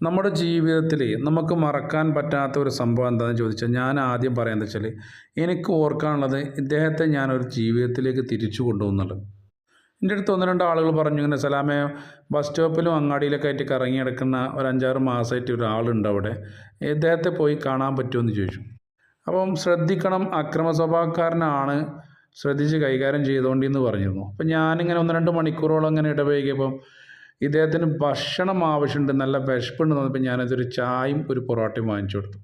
നമ്മുടെ ജീവിതത്തിൽ നമുക്ക് മറക്കാൻ പറ്റാത്ത ഒരു സംഭവം എന്താണെന്ന് ചോദിച്ചാൽ ഞാൻ ആദ്യം പറയുന്നത് വെച്ചാൽ എനിക്ക് ഓർക്കാനുള്ളത് ഇദ്ദേഹത്തെ ഒരു ജീവിതത്തിലേക്ക് തിരിച്ചു കൊണ്ടുപോകുന്നുള്ളത് എന്റെ അടുത്ത് ഒന്ന് രണ്ട് ആളുകൾ പറഞ്ഞു ഇങ്ങനെ സലാമേ ബസ് സ്റ്റോപ്പിലും അങ്ങാടിയിലൊക്കെ ആയിട്ട് കറങ്ങി കിടക്കുന്ന ഒരു അഞ്ചാറ് മാസമായിട്ട് ഒരാളുണ്ട് അവിടെ. ഇദ്ദേഹത്തെ പോയി കാണാൻ പറ്റുമെന്ന് ചോദിച്ചു. അപ്പം ശ്രദ്ധിക്കണം അക്രമ സ്വഭാവക്കാരനാണ് ശ്രദ്ധിച്ച് കൈകാര്യം ചെയ്തുകൊണ്ടിന്ന് പറഞ്ഞിരുന്നു. അപ്പം ഞാനിങ്ങനെ ഒന്ന് രണ്ട് മണിക്കൂറോളം അങ്ങനെ ഇടപഴകിയപ്പം ഇദ്ദേഹത്തിന് ഭക്ഷണം ആവശ്യമുണ്ട് നല്ല വിശപ്പുണ്ട് തോന്നിയപ്പോൾ ഞാനതൊരു ചായയും ഒരു പൊറോട്ടയും വാങ്ങിച്ചു കൊടുത്തു.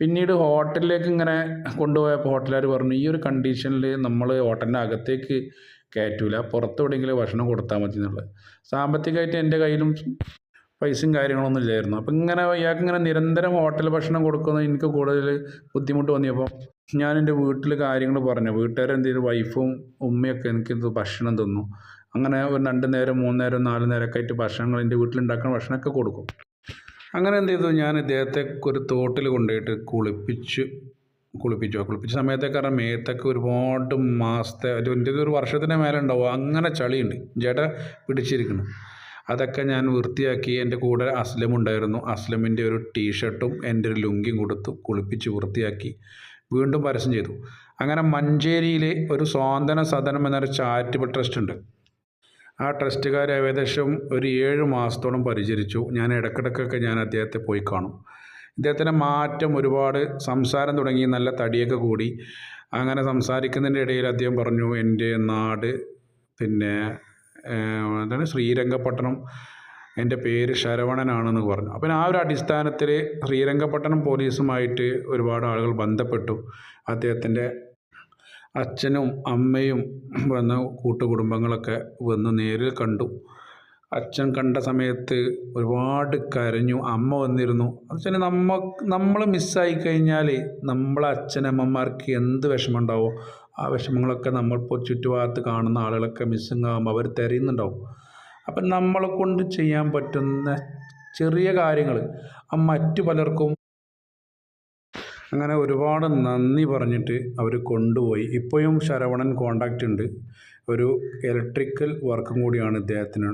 പിന്നീട് ഹോട്ടലിലേക്ക് ഇങ്ങനെ കൊണ്ടുപോയപ്പോൾ ഹോട്ടലുകാർ പറഞ്ഞു ഈ ഒരു കണ്ടീഷനിൽ നമ്മൾ ഹോട്ടലിന്റെ അകത്തേക്ക് കയറ്റൂല പുറത്ത് എവിടെയെങ്കിലും ഭക്ഷണം കൊടുത്താൽ മതി എന്നുള്ളത്. സാമ്പത്തികമായിട്ട് എന്റെ കയ്യിലും പൈസയും കാര്യങ്ങളൊന്നും ഇല്ലായിരുന്നു. അപ്പം ഇങ്ങനെ ഇയാൾക്ക് ഇങ്ങനെ നിരന്തരം ഹോട്ടൽ ഭക്ഷണം കൊടുക്കുന്നത് എനിക്ക് കൂടുതൽ ബുദ്ധിമുട്ട് തോന്നിയപ്പോൾ ഞാൻ എന്റെ വീട്ടിൽ കാര്യങ്ങൾ പറഞ്ഞു. വീട്ടുകാരെന്തെങ്കിലും വൈഫും ഉമ്മയൊക്കെ എനിക്കിത് ഭക്ഷണം തന്നു. അങ്ങനെ ഒരു രണ്ട് നേരം മൂന്ന് നേരം നാല് നേരമൊക്കെ ആയിട്ട് ഭക്ഷണങ്ങൾ എന്റെ വീട്ടിലുണ്ടാക്കുന്ന ഭക്ഷണമൊക്കെ കൊടുക്കും. അങ്ങനെ എന്ത് ചെയ്തു? ഞാൻ ഇദ്ദേഹത്തെ ഒരു തോട്ടിൽ കൊണ്ടുപോയിട്ട് കുളിപ്പിച്ച് കുളിപ്പിച്ചു. കുളിപ്പിച്ച സമയത്തൊക്കെ കാരണം മേത്തൊക്കെ ഒരുപാട് മാസത്തെ എന്റെ ഒരു വർഷത്തിന്റെ മേലെ ഉണ്ടാവും. അങ്ങനെ ചളിയുണ്ട്. ജട പിടിച്ചിരിക്കുന്നു. അതൊക്കെ ഞാൻ വൃത്തിയാക്കി എന്റെ കൂടെ അസ്ലം ഉണ്ടായിരുന്നു. അസ്ലമിന്റെ ഒരു ടീഷർട്ടും എന്റെ ഒരു ലുങ്കിയും കൊടുത്തു കുളിപ്പിച്ച് വൃത്തിയാക്കി വീണ്ടും പരസ്യം ചെയ്തു. അങ്ങനെ മഞ്ചേരിയിലെ ഒരു സ്വാതന്ത്ര്യ സദനം എന്നൊരു ചാരിറ്റബിൾ ട്രസ്റ്റ് ഉണ്ട്. ആ ട്രസ്റ്റുകാർ ഏകദേശം ഒരു ഏഴ് മാസത്തോളം പരിചരിച്ചു. ഞാൻ ഇടക്കിടക്കൊക്കെ ഞാൻ അദ്ദേഹത്തെ പോയി കാണും. ഇദ്ദേഹത്തിന്റെ മാറ്റം ഒരുപാട് സംസാരം തുടങ്ങി നല്ല തടിയൊക്കെ കൂടി. അങ്ങനെ സംസാരിക്കുന്നതിന്റെ ഇടയിൽ അദ്ദേഹം പറഞ്ഞു എന്റെ നാട് പിന്നെ എന്താണ് ശ്രീരംഗപട്ടണം എന്റെ പേര് ശരവണനാണെന്ന് പറഞ്ഞു. അപ്പം ആ ഒരു അടിസ്ഥാനത്തിൽ ശ്രീരംഗപട്ടണം പോലീസുമായിട്ട് ഒരുപാട് ആളുകൾ ബന്ധപ്പെട്ടു അദ്ദേഹത്തിന്റെ അച്ഛനും അമ്മയും വന്ന് കൂട്ടുകുടുംബങ്ങളൊക്കെ വന്ന് നേരിൽ കണ്ടു. അച്ഛൻ കണ്ട സമയത്ത് ഒരുപാട് കരഞ്ഞു. അമ്മ വന്നിരുന്നു. അച്ഛന് നമ്മ നമ്മൾ മിസ്സായി കഴിഞ്ഞാൽ നമ്മളെ അച്ഛനമ്മമാർക്ക് എന്ത് വിഷമം ഉണ്ടാവോ ആ വിഷമങ്ങളൊക്കെ നമ്മളിപ്പോൾ ചുറ്റുഭാഗത്ത് കാണുന്ന ആളുകളൊക്കെ മിസ്സിങ് ആകുമ്പോൾ അവർ തിരയുന്നുണ്ടാവും. അപ്പം നമ്മളെ കൊണ്ട് ചെയ്യാൻ പറ്റുന്ന ചെറിയ കാര്യങ്ങൾ മറ്റു പലർക്കും അങ്ങനെ ഒരുപാട് നന്ദി പറഞ്ഞിട്ട് അവർ കൊണ്ടുപോയി. ഇപ്പോഴും ശരവണൻ കോണ്ടാക്റ്റ് ഉണ്ട്. ഒരു ഇലക്ട്രിക്കൽ വർക്കും കൂടിയാണ് ഇദ്ദേഹത്തിന്